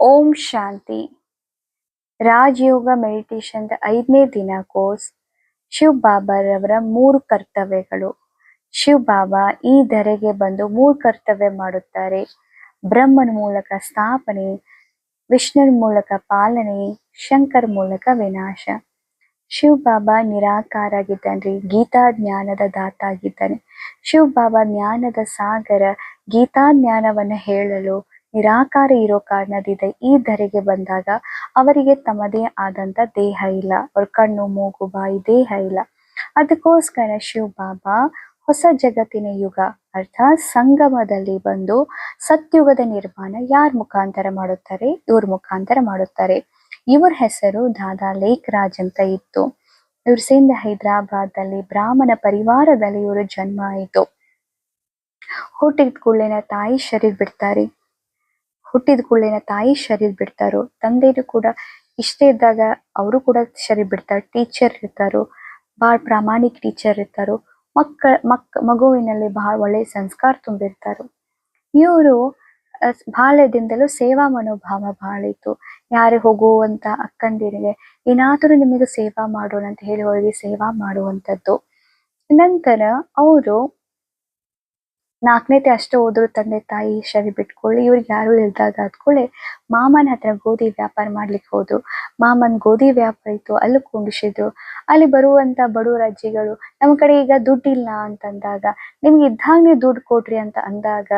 ಓಂ ಶಾಂತಿ. ರಾಜಯೋಗ ಮೆಡಿಟೇಷನ್ ಐದನೇ ದಿನ ಕೋರ್ಸ್. ಶಿವ್ ಬಾಬಾರವರ ಮೂರು ಕರ್ತವ್ಯಗಳು. ಶಿವ್ ಬಾಬಾ ಈ ಧರೆಗೆ ಬಂದು ಮೂರು ಕರ್ತವ್ಯ ಮಾಡುತ್ತಾರೆ. ಬ್ರಹ್ಮನ ಮೂಲಕ ಸ್ಥಾಪನೆ, ವಿಷ್ಣುವಿನ ಮೂಲಕ ಪಾಲನೆ, ಶಂಕರ್ ಮೂಲಕ ವಿನಾಶ. ಶಿವ್ ಬಾಬಾ ನಿರಾಕಾರ ಆಗಿದ್ದಾನ್ರಿ ಗೀತಾ ಜ್ಞಾನದ ದಾತ ಆಗಿದ್ದಾನೆ ಶಿವ್ ಬಾಬಾ ಜ್ಞಾನದ ಸಾಗರ ಗೀತಾ ಜ್ಞಾನವನ್ನು ಹೇಳಲು ನಿರಾಕಾರ ಇರೋ ಕಾರಣದಿಂದ ಈ ಧರೆಗೆ ಬಂದಾಗ ಅವರಿಗೆ ತಮ್ಮದೇ ಆದಂತ ದೇಹ ಇಲ್ಲ. ಅವ್ರ ಕಣ್ಣು, ಮೂಗು, ಬಾಯಿ ದೇಹ ಇಲ್ಲ. ಅದಕ್ಕೋಸ್ಕರ ಶಿವ ಬಾಬಾ ಹೊಸ ಜಗತ್ತಿನ ಯುಗ, ಅರ್ಥಾತ್ ಸಂಗಮದಲ್ಲಿ ಬಂದು ಸತ್ಯುಗದ ನಿರ್ಮಾಣ ಯಾರ ಮುಖಾಂತರ ಮಾಡುತ್ತಾರೆ? ಇವ್ರ ಮುಖಾಂತರ ಮಾಡುತ್ತಾರೆ. ಇವರ ಹೆಸರು ದಾದಾ ಲೇಖ್ ರಾಜ್ ಅಂತ ಇತ್ತು. ಇವ್ರ ಸಿಂಧ ಹೈದರಾಬಾದ್ ಅಲ್ಲಿ ಬ್ರಾಹ್ಮಣ ಪರಿವಾರದಲ್ಲಿ ಇವರು ಜನ್ಮ ಆಯಿತು. ಹುಟ್ಟಿದ ಕೂಡಲೇನ ತಾಯಿ ಶರೀರ್ ಬಿಡ್ತಾರೆ. ಹುಟ್ಟಿದ ಕೂಡಲೇನ ತಾಯಿ ಶರೀರ್ ಬಿಡ್ತಾರೋ. ತಂದೆಯೂ ಕೂಡ ಇಷ್ಟೇ ಇದ್ದಾಗ ಅವರು ಕೂಡ ಶರೀರ್ ಬಿಡ್ತಾರೆ. ಟೀಚರ್ ಇರ್ತಾರೋ ಬಹಳ ಪ್ರಾಮಾಣಿಕ ಟೀಚರ್ ಇರ್ತಾರೋ. ಮಕ್ಕ, ಮಕ್, ಮಗುವಿನಲ್ಲಿ ಬಹಳ ಒಳ್ಳೆ ಸಂಸ್ಕಾರ ತುಂಬಿರ್ತಾರೋ. ಇವರು ಬಾಲ್ಯದಿಂದಲೂ ಸೇವಾ ಮನೋಭಾವ ಬಹಳ ಇತ್ತು. ಯಾರೇ ಹೋಗುವಂತ ಅಕ್ಕಂದಿರಿಗೆ, ಏನಾದರೂ ನಿಮಗೆ ಸೇವಾ ಮಾಡೋಣ ಅಂತ ಹೇಳಿ ಅವರಿಗೆ ಸೇವಾ ಮಾಡುವಂತದ್ದು ನಂತರ ಅವರು ನಾಲ್ಕನೇತೆ ಅಷ್ಟೇ ಹೋದ್ರು ತಂದೆ ತಾಯಿ ಶರಿ ಬಿಟ್ಕೊಳ್ಳಿ, ಇವ್ರಿಗೆ ಯಾರು ಇಲ್ದಾಗ ಆದ್ಕೊಳ್ಳಿ ಮಾಮನ ಹತ್ರ ಗೋಧಿ ವ್ಯಾಪಾರ ಮಾಡ್ಲಿಕ್ಕೆ ಹೋದ್ರು. ಮಾಮನ್ ಗೋಧಿ ವ್ಯಾಪಾರ ಇತ್ತು, ಅಲ್ಲಿ ಕುಂಡಿಸಿದ್ರು. ಅಲ್ಲಿ ಬರುವಂತ ಬಡವರ ಅಜ್ಜಿಗಳು ನಮ್ಮ ಕಡೆ ಈಗ ದುಡ್ಡಿಲ್ಲ ಅಂತಂದಾಗ, ನಿಮ್ಗೆ ಇದ್ದಂಗೆ ದುಡ್ಡು ಕೊಡ್ರಿ ಅಂತ ಅಂದಾಗ,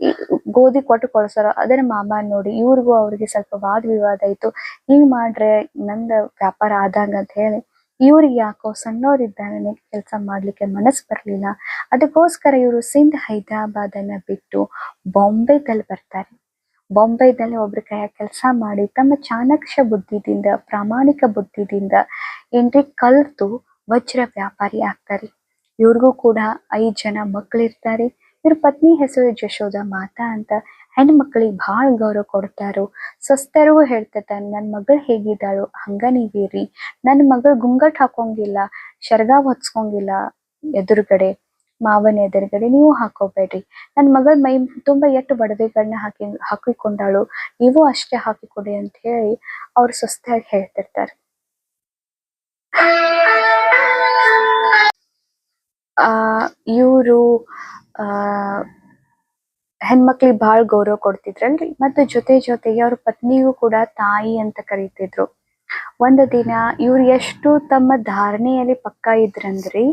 ಈ ಗೋಧಿ ಕೊಟ್ಟು ಕಳ್ಸೋರು ಅದನ್ನ ಮಾಮ ನೋಡಿ ಇವ್ರಿಗೂ ಅವ್ರಿಗೆ ಸ್ವಲ್ಪ ವಾದ ವಿವಾದ ಇತ್ತು. ಹಿಂಗ್ ಮಾಡ್ರೆ ನಂದ ವ್ಯಾಪಾರ ಆದಂಗ ಅಂತ ಹೇಳಿ ಇವ್ರಿಗೆ ಯಾಕೋ ಸಣ್ಣವರಿದ್ದಾಗನೆ ಕೆಲಸ ಮಾಡ್ಲಿಕ್ಕೆ ಮನಸ್ಸು ಬರಲಿಲ್ಲ. ಅದಕ್ಕೋಸ್ಕರ ಇವರು ಸಿಂಧ್ ಹೈದರಾಬಾದ್ ಅನ್ನ ಬಿಟ್ಟು ಬಾಂಬೆದಲ್ಲಿ ಬರ್ತಾರೆ. ಬಾಂಬೆದಲ್ಲಿ ಒಬ್ರ ಕೈಯ ಕೆಲಸ ಮಾಡಿ ತಮ್ಮ ಚಾಣಾಕ್ಷ ಬುದ್ಧಿದಿಂದ, ಪ್ರಾಮಾಣಿಕ ಬುದ್ಧಿದಿಂದ ಏನ್ರಿ ಕಲ್ತು ವಜ್ರ ವ್ಯಾಪಾರಿ ಆಗ್ತಾರೆ. ಇವ್ರಿಗೂ ಕೂಡ ಐದು ಜನ ಮಕ್ಕಳಿರ್ತಾರೆ ಇವ್ರ ಪತ್ನಿ ಹೆಸರು ಜಶೋಧ ಮಾತಾ ಅಂತ ಹೆಣ್ಮಕ್ಳಿಗೆ ಭಾಳ ಗೌರವ ಕೊಡ್ತಾರೋ? ಸ್ವಸ್ಥರಿಗೂ ಹೇಳ್ತಿರ್ತಾನೆ ನನ್ನ ಮಗಳು ಹೇಗಿದ್ದಾಳು? ಹಂಗ ನೀವಿರಿ. ನನ್ನ ಮಗಳು ಗುಂಗಟ್ ಹಾಕೋಂಗಿಲ್ಲ, ಶರ್ಗ ಹೊಚ್ಕೊಂಗಿಲ್ಲ ಎದುರುಗಡೆ. ಮಾವನ ಎದುರುಗಡೆ ನೀವು ಹಾಕೋಬೇಡ್ರಿ. ನನ್ನ ಮಗಳ ಮೈ, ತುಂಬಾ ಎಷ್ಟು ಬಡವೆಗಳನ್ನ ಹಾಕಿ, ಹಾಕಿಕೊಂಡಾಳು. ನೀವು ಅಷ್ಟೇ ಹಾಕಿಕೊಡಿ ಅಂತ ಹೇಳಿ ಅವ್ರು ಸ್ವಸ್ಥವಾಗಿ ಹೇಳ್ತಿರ್ತಾರೆ. ಆ, ಇವರು, ಆ ಹೆಣ್ಮಕ್ಳಿಗೆ ಬಹಳ ಗೌರವ ಕೊಡ್ತಿದ್ರಲ್ರಿ. ಮತ್ತೆ ಜೊತೆ ಜೊತೆಗೆ ಅವ್ರ ಪತ್ನಿಗೂ ಕೂಡ ತಾಯಿ ಅಂತ ಕರೀತಿದ್ರು. ಒಂದು ದಿನ ಇವ್ರು ಎಷ್ಟು ತಮ್ಮ ಧಾರಣೆಯಲ್ಲಿ ಪಕ್ಕ ಇದ್ರಂದ್ರಿ,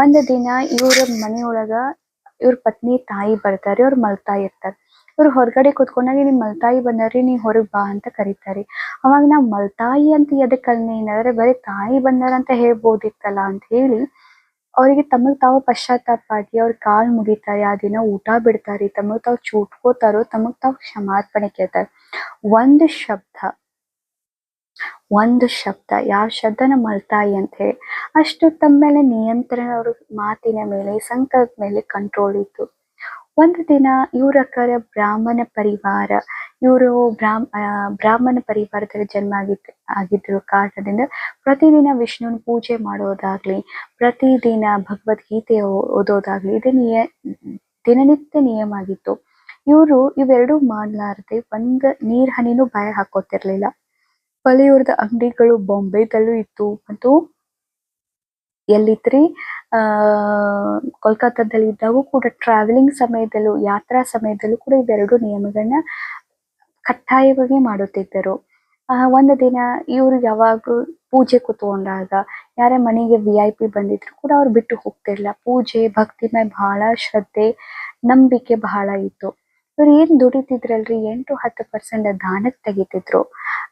ಒಂದು ದಿನ ಇವ್ರ ಮನೆಯೊಳಗ ಇವ್ರ ಪತ್ನಿ ತಾಯಿ ಬರ್ತಾರೆ, ಅವ್ರು ಮಲ್ತಾ ಇರ್ತಾರ. ಇವ್ರು ಹೊರಗಡೆ ಕುತ್ಕೊಂಡಾಗ ನಿಮ್ ಮಲ್ತಾಯಿ ಬಂದಾರ್ರಿ ನೀ ಹೊರಗ್ ಬಾ ಅಂತ ಕರೀತಾರೆ. ಅವಾಗ ನಾವ್ ಮಲ್ತಾಯಿ ಅಂತ ಎದಕ್ ಏನಾದ್ರೆ ಬರೀ ತಾಯಿ ಬಂದಾರ ಅಂತ ಹೇಳ್ಬೋದಿತ್ತಲ್ಲ ಅಂತ ಹೇಳಿ ಅವರಿಗೆ ತಮಗ್ ತಾವು ಪಶ್ಚಾತ್ತಾಪ ಆಗಿ ಅವ್ರ ಕಾಲ್ ಮುಗಿತಾರೆ, ಆ ದಿನ ಊಟ ಬಿಡ್ತಾರೆ, ತಮಗ್ ತಾವು ಚೂಟ್ಕೋತಾರೋ, ತಮಗ್ ತಾವು ಕ್ಷಮಾರ್ಪಣೆ ಕೇಳ್ತಾರೆ. ಒಂದ್ ಶಬ್ದ, ಒಂದು ಶಬ್ದ, ಯಾವ ಶಬ್ದನ ಮಲ್ತಾಯಿ ಅಂತ ಹೇಳಿ, ಅಷ್ಟು ತಮ್ಮ ಮೇಲೆ ನಿಯಂತ್ರಣ ಅವ್ರ ಮಾತಿನ ಮೇಲೆ ಸಂಕಲ್ಪ ಮೇಲೆ ಕಂಟ್ರೋಲ್ ಇತ್ತು. ಒಂದು ದಿನ ಇವ್ರ ಬ್ರಾಹ್ಮಣ ಪರಿವಾರ, ಇವರು ಬ್ರಾಹ್ಮ ಬ್ರಾಹ್ಮಣ ಪರಿವಾರದಲ್ಲಿ ಜನ್ಮ ಆಗಿದ್ ಆಗಿದ್ರು ಕಾರಣದಿಂದ ಪ್ರತಿದಿನ ವಿಷ್ಣುವಿನ ಪೂಜೆ ಮಾಡೋದಾಗ್ಲಿ, ಪ್ರತಿದಿನ ಭಗವದ್ಗೀತೆ ಓದೋದಾಗ್ಲಿ, ಇದು ನಿಯ, ದಿನನಿತ್ಯ ನಿಯಮ ಆಗಿತ್ತು. ಇವರು ಇವೆರಡೂ ಮಾಡ್ಲಾರ್ದೆ ಒಂದ್ ನೀರ್ ಹನಿನೂ ಬಾಯ ಹಾಕೋತಿರ್ಲಿಲ್ಲ. ಬಳಿಯವ್ರದ ಅಂಗಡಿಗಳು ಬಾಂಬೆದಲ್ಲೂ ಇತ್ತು. ಮತ್ತು ಎಲ್ಲಿತ್ರಿ ಆ ಕೋಲ್ಕತ್ತಾದಲ್ಲಿ ಇದ್ದಾಗೂ ಕೂಡ ಟ್ರಾವೆಲಿಂಗ್ ಸಮಯದಲ್ಲೂ, ಯಾತ್ರಾ ಸಮಯದಲ್ಲೂ ಕೂಡ ಇವೆರಡು ನಿಯಮಗಳನ್ನ ಕಡ್ಡಾಯವಾಗಿ ಮಾಡುತ್ತಿದ್ದರು. ಆ, ಒಂದು ದಿನ ಇವರು ಯಾವಾಗ್ಲೂ ಪೂಜೆ ಕೂತ್ಕೊಂಡಾಗ ಯಾರ ಮನೆಗೆ ವಿ ಐ ಪಿ ಬಂದಿದ್ರು ಕೂಡ ಅವ್ರು ಬಿಟ್ಟು ಹೋಗ್ತಿರ್ಲಿಲ್ಲ. ಪೂಜೆ, ಭಕ್ತಿ ಮೇಲೆ ಬಹಳ ಶ್ರದ್ಧೆ, ನಂಬಿಕೆ ಬಹಳ ಇತ್ತು. ಇವ್ರು ಏನ್ ದುಡಿತಿದ್ರಲ್ರಿ? ಎಂಟು ಹತ್ತು ಪರ್ಸೆಂಟ್ ದಾನಕ್ಕೆ ತೆಗಿತಿದ್ರು.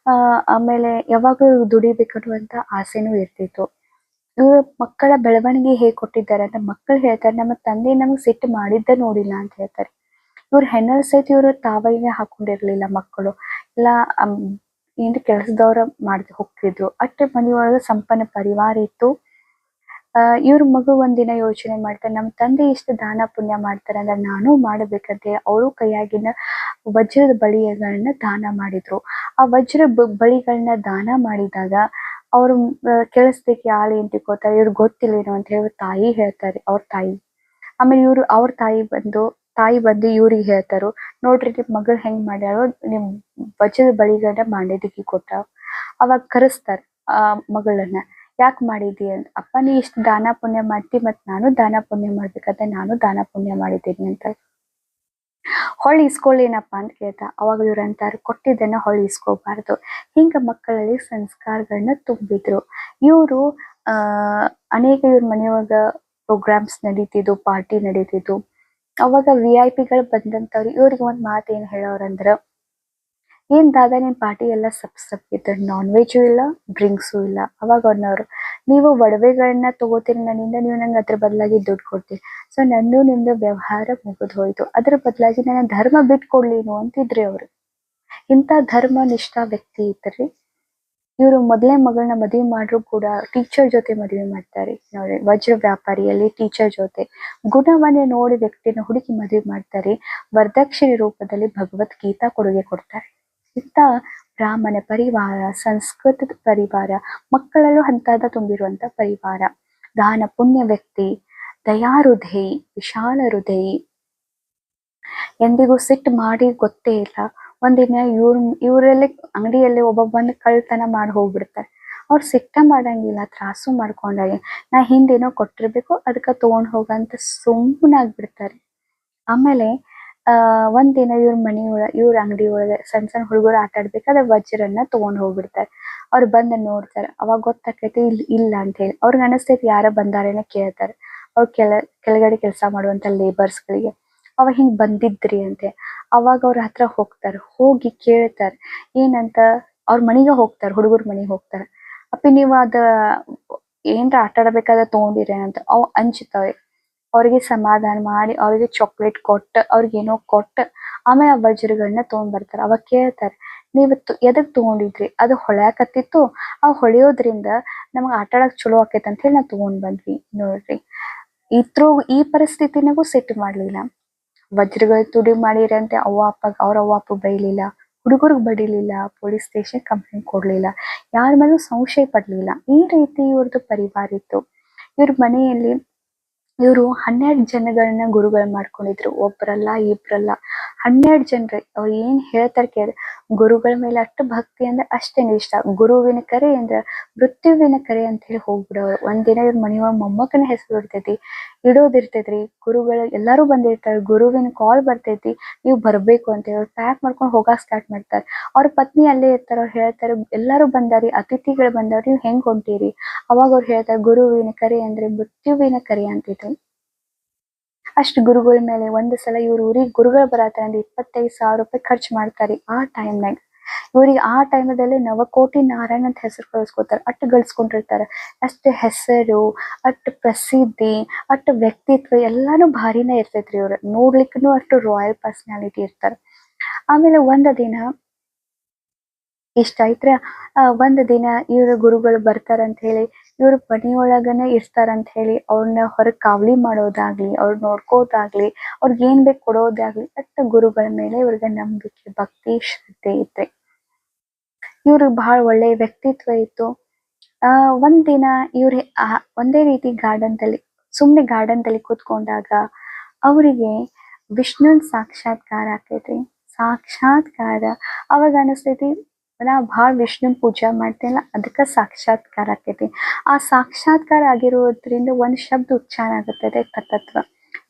ಆ, ಆಮೇಲೆ ಯಾವಾಗ್ಲೂ ದುಡಿಬೇಕನ್ನುವಂತ ಆಸೆನೂ ಇರ್ತಿತ್ತು. ಇವ್ರ ಮಕ್ಕಳ ಬೆಳವಣಿಗೆ ಹೇಗ್ ಕೊಟ್ಟಿದ್ದಾರೆ ಅಂತ ಮಕ್ಕಳು ಹೇಳ್ತಾರೆ. ನಮ್ಮ ತಂದೆ ನಮ್ಗ್ ಸಿಟ್ಟು ಮಾಡಿದ್ದ ನೋಡಿಲ್ಲ ಅಂತ ಹೇಳ್ತಾರೆ. ಇವ್ರ ಹೆಣ್ಣಲ್ ಸಹಿತ ಇವ್ರು ತಾವೇ ಹಾಕೊಂಡಿರ್ಲಿಲ್ಲ ಮಕ್ಕಳು. ಎಲ್ಲ ಏನು ಕೆಲಸದವ್ರ ಮಾಡ್ತಿ ಹೋಗ್ತಿದ್ರು. ಅಷ್ಟೇ ಮನೆಯೊಳಗ ಸಂಪನ್ನ ಪರಿವಾರ ಇತ್ತು. ಆ, ಇವ್ರ ಮಗು ಒಂದಿನ ಯೋಚನೆ ಮಾಡ್ತಾರೆ ನಮ್ಮ ತಂದೆ ಇಷ್ಟು ದಾನ ಪುಣ್ಯ ಮಾಡ್ತಾರೆ ಅಂದ್ರೆ ನಾನು ಮಾಡಬೇಕಂತೆ. ಅವರು ಕೈಯಾಗಿನ ವಜ್ರದ ಬಳಿಗಳನ್ನ ದಾನ ಮಾಡಿದ್ರು. ಆ ವಜ್ರ ಬಳಿಗಳನ್ನ ದಾನ ಮಾಡಿದಾಗ ಅವ್ರು ಕೆಲಸದಕ್ಕೆ ಆಳು ಏನ್ ಇವ್ರು ಇವ್ರಿಗೆ ಅಂತ ಹೇಳಿ ತಾಯಿ ಹೇಳ್ತಾರೆ, ಅವ್ರ ತಾಯಿ. ಆಮೇಲೆ ಇವ್ರು, ಅವ್ರ ತಾಯಿ ಬಂದು ತಾಯಿ ಬಂದು ಇವ್ರಿಗೆ ಹೇಳ್ತಾರು, ನೋಡ್ರಿ ನಿಮ್ ಮಗಳು ಹೆಂಗ್ ಮಾಡ್ಯಾಳೋ, ನಿಮ್ ವಜದ ಬಳಿಗನ ಮಾಂಡೇದಿಗೆ ಕೊಟ್ಟ ಅವಾಗ ಕರೆಸ್ತಾರ, ಆ, ಮಗಳನ್ನ, ಯಾಕೆ ಮಾಡಿದಿ ಅಂತ ಅಪ್ಪ ನೀ ಇಷ್ಟು ದಾನ ಪುಣ್ಯ ಮಾಡ್ತಿ ನಾನು ದಾನ ಪುಣ್ಯ ಮಾಡ್ಬೇಕಾದ್ರೆ ನಾನು ದಾನ ಪುಣ್ಯ ಮಾಡಿದ್ದೀನಿ ಅಂತ. ಹೊಳ್ಳಿ ಇಸ್ಕೊಳ್ಳೇನಪ್ಪ ಅಂತ ಕೇಳ್ತಾ ಅವಾಗ ಇವ್ರು ಅಂತಾರೆ, ಕೊಟ್ಟಿದ್ದನ್ನ ಹೊಳ್ಳಿ ಇಸ್ಕೋಬಾರ್ದು. ಹಿಂಗ ಮಕ್ಕಳಲ್ಲಿ ಸಂಸ್ಕಾರಗಳನ್ನ ತುಂಬಿದ್ರು. ಇವರು ಅನೇಕ ಇವ್ರ ಮನೆಯೊಳಗ ಪ್ರೋಗ್ರಾಮ್ಸ್ ನಡೀತಿದ್ವು ಪಾರ್ಟಿ ನಡೀತಿದ್ವು. ಅವಾಗ ವಿ ಐ ಪಿಗಳು ಬಂದಂತವ್ರು, ಇವ್ರಿಗೆ ಒಂದ್ ಮಾತು ಏನ್ ಹೇಳೋರಂದ್ರ ಏನ್ ದಾದಾ ನಿನ್ ಪಾರ್ಟಿ ಎಲ್ಲ ಸಪ್ ಸಪ್ ನಾನ್ ವೆಜ್ ಇಲ್ಲ ಡ್ರಿಂಕ್ಸು ಇಲ್ಲ. ಅವಾಗ ಅನ್ನೋರು ನೀವು ಒಡವೆಗಳನ್ನ ತಗೋತೀರಿ, ನನ್ನಿಂದ ನೀವು ನಂಗೆ ಅದ್ರ ಬದಲಾಗಿ ದುಡ್ಡು ಕೊಡ್ತೀರಿ. ಸೊ ನಂದು, ನಿಮ್ದು ವ್ಯವಹಾರ ಮುಗಿದು ಹೋಯ್ತು. ಅದ್ರ ಬದಲಾಗಿ ನನ್ನ ಧರ್ಮ ಬಿಟ್ಕೊಡ್ಲೇನು ಅಂತಿದ್ರಿ ಅವ್ರು. ಇಂಥ ಧರ್ಮ ನಿಷ್ಠಾ ವ್ಯಕ್ತಿ ಇದ್ರಿ. ಇವರು ಮೊದಲೇ ಮಗಳನ್ನ ಮದುವೆ ಮಾಡ್ರು ಕೂಡ ಟೀಚರ್ ಜೊತೆ ಮದುವೆ ಮಾಡ್ತಾರೆ. ನೋಡಿ, ವಜ್ರ ವ್ಯಾಪಾರಿಯಲ್ಲಿ ಟೀಚರ್ ಜೊತೆ. ಗುಣವನ್ನೇ ನೋಡಿ ವ್ಯಕ್ತಿಯನ್ನು ಹುಡುಕಿ ಮದುವೆ ಮಾಡ್ತಾರೆ. ವರದಕ್ಷಿಣೆ ರೂಪದಲ್ಲಿ ಭಗವದ್ಗೀತಾ ಕೊಡುಗೆ ಕೊಡ್ತಾರೆ. ಇಂಥ ಬ್ರಾಹ್ಮಣ ಪರಿವಾರ, ಸಂಸ್ಕೃತದ ಪರಿವಾರ, ಮಕ್ಕಳಲ್ಲೂ ಹಂತದ ತುಂಬಿರುವಂತ ಪರಿವಾರ. ದಾನ ಪುಣ್ಯ ವ್ಯಕ್ತಿ ದಯಾಹೃದಯಿ ವಿಶಾಲ ಹೃದಯಿ. ಎಂದಿಗೂ ಸಿಟ್ಟು ಮಾಡಿ ಗೊತ್ತೇ ಇಲ್ಲ. ಒಂದಿನ ಇವ್ರ, ಇವರಲ್ಲಿ ಅಂಗಡಿಯಲ್ಲಿ ಒಬ್ಬ ಬಂದು ಕಳ್ತನ ಮಾಡಿ ಹೋಗ್ಬಿಡ್ತಾರೆ. ಅವ್ರು ಸಿಟ್ಟ ಮಾಡಂಗಿಲ್ಲ, ತ್ರಾಸು ಮಾಡ್ಕೊಂಡಾಗೆ ನಾ ಹಿಂದೇನೋ ಕೊಟ್ಟಿರ್ಬೇಕು ಅದಕ್ಕೆ ತಗೊಂಡ್ ಹೋಗಂತ ಸುಮ್ಮನಾಗ್ಬಿಡ್ತಾರೆ ಆಮೇಲೆ ಆ ದಿನ ಇವ್ರ ಮನಿ ಒಳ, ಇವ್ರ ಅಂಗಡಿ ಒಳಗೆ ಸಣ್ಣ ಸಣ್ಣ ಹುಡುಗರು ಆಟ ಆಡ್ಬೇಕಾದ್ರೆ ವಜ್ರನ್ನ ತಗೊಂಡ್ ಹೋಗ್ಬಿಡ್ತಾರೆ. ಅವ್ರ್ ಬಂದ್ ನೋಡ್ತಾರೆ, ಅವಾಗ ಗೊತ್ತಾಕೈತಿ ಇಲ್ಲಿ ಇಲ್ಲ ಅಂತ ಹೇಳಿ. ಅವ್ರಿಗೆ ಅನಿಸ್ತೈತಿ ಯಾರೋ ಬಂದಾರೇನ ಕೇಳ್ತಾರೆ. ಅವ್ರ್ ಕೆಳ ಕೆಳಗಡೆ ಕೆಲಸ ಮಾಡುವಂತ ಲೇಬರ್ಸ್ ಗಳಿಗೆ ಅವ ಹಿಂಗ್ ಬಂದಿದ್ರಿ ಅಂತ ಅವಾಗ ಅವ್ರ ಹತ್ರ ಹೋಗ್ತಾರ. ಹೋಗಿ ಕೇಳ್ತಾರ, ಏನಂತ ಅವ್ರ ಮನಿಗೆ ಹೋಗ್ತಾರ, ಹುಡುಗರು ಮನಿಗೆ ಹೋಗ್ತಾರ. ಅಪ್ಪಿ, ನೀವು ಅದ, ಏನ್ರ ಆಟ ಆಡ್ಬೇಕಾದ್ರೆ ತಗೊಂಡಿರೇನಂತ. ಅವ್ ಅಂಚ್ತಾವೆ ಅವ್ರಿಗೆ ಸಮಾಧಾನ ಮಾಡಿ, ಅವ್ರಿಗೆ ಚಾಕ್ಲೇಟ್ ಕೊಟ್ಟು, ಅವ್ರಿಗೆ ಏನೋ ಕೊಟ್ಟು ಆಮೇಲೆ ಆ ವಜ್ರಗಳನ್ನ ತಗೊಂಡ್ ಬರ್ತಾರ ಅವಾಗ ಕೇಳ್ತಾರೆ, ನೀವ್ ಎದಕ್ ತಗೊಂಡಿದ್ರಿ? ಅದು ಹೊಳ್ಯಾಕತ್ತಿತ್ತು. ಆ ಹೊಳೆಯೋದ್ರಿಂದ ನಮಗ್ ಆಟ ಆಡಕ್ ಚಲೋ ಆಕೈತೆ ಅಂತ ಹೇಳಿ ನಾವು ತಗೊಂಡ್ ಬಂದ್ವಿ ನೋಡ್ರಿ. ಇತ್ರೂ ಈ ಪರಿಸ್ಥಿತಿನಾಗೂ ಸೆಟ್ ಮಾಡ್ಲಿಲ್ಲ. ವಜ್ರಗಳ ತುಡಿ ಮಾಡಿರಂತೆ ಅವ್ವ ಅಪ್ಪ ಅವ್ರ ಅವ್ವ ಅಪ್ಪ ಬೈಲಿಲ್ಲ. ಹುಡುಗರಿಗೆ ಬಡಿಲಿಲ್ಲ, ಪೊಲೀಸ್ ಸ್ಟೇಷನ್ ಕಂಪ್ಲೇಂಟ್ ಕೊಡ್ಲಿಲ್ಲ. ಯಾರ ಮೇಲೂ ಸಂಶಯ ಪಡ್ಲಿಲ್ಲ. ಈ ರೀತಿ ಇವ್ರದ್ದು ಪರಿವಾರ ಇತ್ತು. ಇವ್ರ ಮನೆಯಲ್ಲಿ ಇವರು ಹನ್ನೆರಡು ಜನಗಳನ್ನ ಗುರುಗಳು ಮಾಡ್ಕೊಂಡಿದ್ರು. ಒಬ್ರಲ್ಲ ಇಬ್ರಲ್ಲ. ಹನ್ನೆರಡು ಜನರು. ಅವ್ರು ಏನ್ ಹೇಳ್ತಾರೆ ಕೇಳ್ರಿ. ಗುರುಗಳ ಮೇಲೆ ಅಷ್ಟ ಭಕ್ತಿ ಅಂದ್ರ ಅಷ್ಟೇ ಇಷ್ಟ. ಗುರುವಿನ ಕರೆ ಅಂದ್ರ ಮೃತ್ಯುವಿನ ಕರೆ ಅಂತ ಹೇಳಿ ಹೋಗ್ಬಿಡೋರು. ಒಂದಿನ ಇವ್ರ ಮನೆಯ ಮೊಮ್ಮಕ್ಕನ ಹೆಸರು ಇರ್ತೈತಿ ಇಡೋದಿರ್ತೈತ್ರಿ. ಗುರುಗಳು ಎಲ್ಲಾರು ಬಂದಿರ್ತಾರೆ, ಗುರುವಿನ ಕಾಲ್ ಬರ್ತೈತಿ, ನೀವು ಬರ್ಬೇಕು ಅಂತ ಹೇಳಿ ಪ್ಯಾಕ್ ಮಾಡ್ಕೊಂಡು ಹೋಗಾಕ್ ಸ್ಟಾರ್ಟ್ ಮಾಡ್ತಾರೆ. ಅವ್ರ ಪತ್ನಿ ಅಲ್ಲೇ ಇರ್ತಾರ, ಅವ್ರು ಹೇಳ್ತಾರ, ಎಲ್ಲಾರು ಬಂದಾರಿ, ಅತಿಥಿಗಳು ಬಂದವ್ರು ನೀವು ಹೆಂಗ್ ಹೊಂಟೀರಿ? ಅವಾಗ ಅವ್ರು ಹೇಳ್ತಾರೆ, ಗುರುವಿನ ಕರೆ ಅಂದ್ರೆ ಮೃತ್ಯುವಿನ ಕರೆ ಅಂತಿತ್ತು ಅಷ್ಟು ಗುರುಗಳ ಮೇಲೆ ಒಂದು ಸಲ ಇವ್ರ ಊರಿಗೆ ಗುರುಗಳು ಬರತ್ತಾರ ಅಂದ್ರೆ ಇಪ್ಪತ್ತೈದು ಸಾವಿರ ರೂಪಾಯಿ ಖರ್ಚು ಮಾಡ್ತಾರೆ ಆ ಟೈಮ್ನಾಗ ಇವ್ರಿಗೆ ಆ ಟೈಮದಲ್ಲಿ ನವಕೋಟಿ ನಾರಾಯಣ ಅಂತ ಹೆಸರು ಕಳಿಸ್ಕೊತಾರೆ ಅಷ್ಟು ಗಳಿಸ್ಕೊಂಡಿರ್ತಾರೆ. ಅಷ್ಟು ಹೆಸರು, ಅಷ್ಟು ಪ್ರಸಿದ್ಧಿ, ಅಷ್ಟು ವ್ಯಕ್ತಿತ್ವ ಎಲ್ಲಾನು ಭಾರಿನೇ ಇರ್ತೈತ್ರಿ ಇವ್ರು. ನೋಡ್ಲಿಕ್ಕೂ ಅಷ್ಟು ರಾಯಲ್ ಪರ್ಸನಾಲಿಟಿ ಇರ್ತಾರೆ. ಆಮೇಲೆ ಒಂದ ದಿನ ಇಷ್ಟ ಐತ್ರ ಆ, ಒಂದ್ ದಿನ ಇವ್ರ ಗುರುಗಳು ಬರ್ತಾರಂತ ಹೇಳಿ ಇವ್ರ ಮನಿಯೊಳಗನ ಇರ್ತಾರಂತ ಹೇಳಿ ಅವ್ರನ್ನ ಹೊರಗ್ ಕಾವಲಿ ಮಾಡೋದಾಗ್ಲಿ, ಅವ್ರ ನೋಡ್ಕೋದಾಗ್ಲಿ, ಅವ್ರಿಗ್ ಏನ್ ಬೇಕ್ ಕೊಡೋದಾಗ್ಲಿ ಒಟ್ಟ ಗುರುಗಳ ಮೇಲೆ ಇವ್ರಿಗೆ ನಂಬಿಕೆ, ಭಕ್ತಿ, ಶ್ರದ್ಧೆ ಇದೆ ಇವ್ರಿಗ್ ಬಹಳ ಒಳ್ಳೆ ವ್ಯಕ್ತಿತ್ವ ಇತ್ತು. ಆ, ಒಂದಿನ ಇವ್ರ ಆ, ಒಂದೇ ರೀತಿ ಗಾರ್ಡನ್ ದಲ್ಲಿ ಸುಮ್ನೆ ಗಾರ್ಡನ್ ದಲ್ಲಿ ಕೂತ್ಕೊಂಡಾಗ ಅವರಿಗೆ ವಿಷ್ಣುನ್ ಸಾಕ್ಷಾತ್ಕಾರ ಆಕೈತ್ರಿ ಸಾಕ್ಷಾತ್ಕಾರ, ಅವಾಗ ಅನಿಸ್ತೈತಿ ನಾ ಭಾಳ ವಿಷ್ಣು ಪೂಜಾ ಮಾಡ್ತೇನಲ್ಲ, ಅದಕ್ಕೆ ಸಾಕ್ಷಾತ್ಕಾರ ಆಕೈತಿ. ಆ ಸಾಕ್ಷಾತ್ಕಾರ ಆಗಿರೋದ್ರಿಂದ ಒಂದು ಶಬ್ದ ಉಚ್ಚಾರ ಆಗುತ್ತದೆ ತತ್ವ